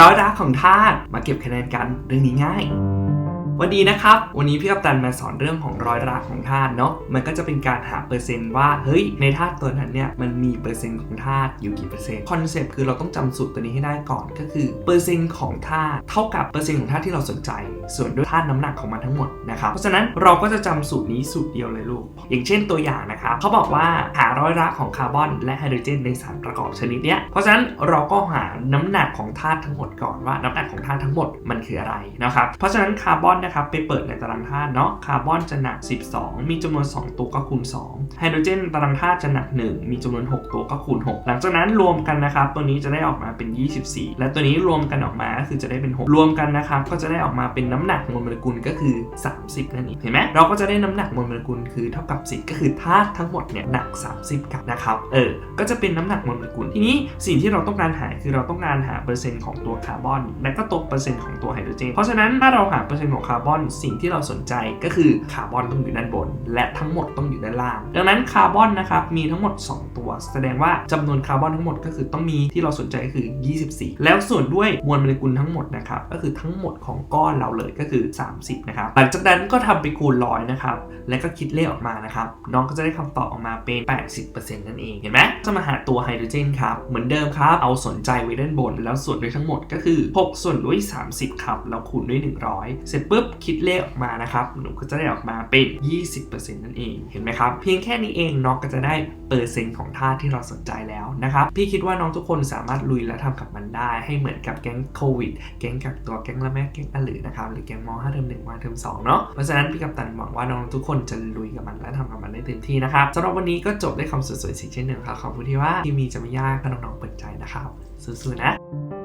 ร้อยรักของทาสมาเก็บคะแนนกันเรื่องนี้ง่าย วันดีนะครับ วันนี้พี่กัปตันมาสอนเรื่องของร้อยรักของธาตุเนาะ มันก็จะเป็นการหาเปอร์เซ็นต์ว่า เฮ้ย ในธาตุตัวนั้นเนี่ย มันมีเปอร์เซ็นต์ของธาตุอยู่กี่เปอร์เซ็นต์ คอนเซปต์คือเราต้องจำสูตรตัวนี้ให้ได้ก่อน ก็คือเปอร์เซ็นต์ของธาตุเท่ากับเปอร์เซ็นต์ของธาตุที่เราสนใจ ส่วนด้วยธาตุน้ำหนักของมันทั้งหมดนะครับ เพราะฉะนั้นเราก็จะจำสูตรนี้สูตรเดียวเลยลูก อย่างเช่นตัวอย่างนะครับเขาบอกว่าหาร้อยรักของคาร์บอน และไฮโดรเจนในสารประกอบชนิดเนี้ย เพราะฉะนั้นเราก็หาน้ำหนักของธาตุทั้งหมดก่อนว่าน้ำหนักของธาตุทั้งหมดมันคืออะไรนะครับ เพราะฉะนั้นคาร์บอนนะครับไปเปิดในตารางธาตุเนาะ คาร์บอนจะหนัก 12 มีจำนวน 2 ตัวก็คูณ 2 ไฮโดรเจนตารางธาตุจะหนัก 1 มีจำนวน 6 ตัวก็คูณ 6 หลังจากนั้นรวมกันนะครับ ตัวนี้จะได้ออกมาเป็น 24 และตัวนี้รวมกันออกมาก็คือจะได้เป็น 6 รวมกันนะครับก็จะได้ออกมาเป็นน้ำหนักมวลโมเลกุลก็คือ 30 นั่นเอง เห็นไหมเราก็จะได้น้ำหนักมวลโมเลกุลคือเท่ากับ 10 ก็คือธาตุทั้งหมดเนี่ยหนัก 30กับนะครับ เออ ก็จะเป็นน้ำหนักมวลโมเลกุล ทีนี้สิ่งที่เราต้องการหาคือเราต้องการหาเปอร์เซ็นต์ของตัวคาร์บอน และก็ตัวเปอร์เซ็นต์ของตัวไฮโดรเจน เพราะฉะนั้นถ้าเราหาเปอร์เซ็นต์ของคาร์บอนสิ่งที่เราสนใจก็คือคาร์บอนต้องอยู่ด้านบน และทั้งหมดต้องอยู่ด้านล่าง ดังนั้นคาร์บอนนะครับมีทั้งหมด 2 ตัว แสดงว่าจำนวนคาร์บอนทั้งหมดก็คือต้องมีที่เราสนใจก็คือ 24 แล้วส่วนด้วยมวลโมเลกุลทั้งหมดนะครับก็คือทั้งหมดของก้อนเราเลยก็คือ 30นะครับหลังจากนั้นก็ทำไปคูณร้อยนะครับและก็คิดเลขออกมานะครับน้องก็จะได้คำตอบออกมาเป็น 80%นั่นเองเห็นไหมจะมาหาตัวไฮโดรเจนครับเหมือนเดิมครับเอาสนใจไว้ด้านบน แล้วส่วนด้วยทั้งหมดก็คือ 6 ส่วนด้วย 30 ครับ แล้วคูณด้วย 100 เสร็จปุ๊บคิดเลขออกมานะครับหนูก็จะได้ออกมาเป็น 20%นั่นเองเห็นไหมครับ เพียงแค่นี้เองน้องก็จะได้เปอร์เซ็นต์ของธาตุที่เราสนใจแล้วนะครับ พี่คิดว่าน้องทุกคนสามารถลุยและทำกับมันได้ให้เหมือนกับแก๊งโควิด แก๊งกักตัวแก๊งละแม่แก๊งอลือนะครับหรือแก๊งม5เทอม1มาเทอม2เนาะเพราะฉะนั้นพี่กัปตันหวังว่าน้องทุกคนจะลุยกับมันและทำกับมันได้เต็มที่นะครับสำหรับวันนี้ก็จบด้วยคำสวยๆสิ่งเช่นหนึ่งครับขอบคุณที่ว่าที่มีจะไม่ยากถ้าน้องๆเปิดใจนะครับสู้ๆนะ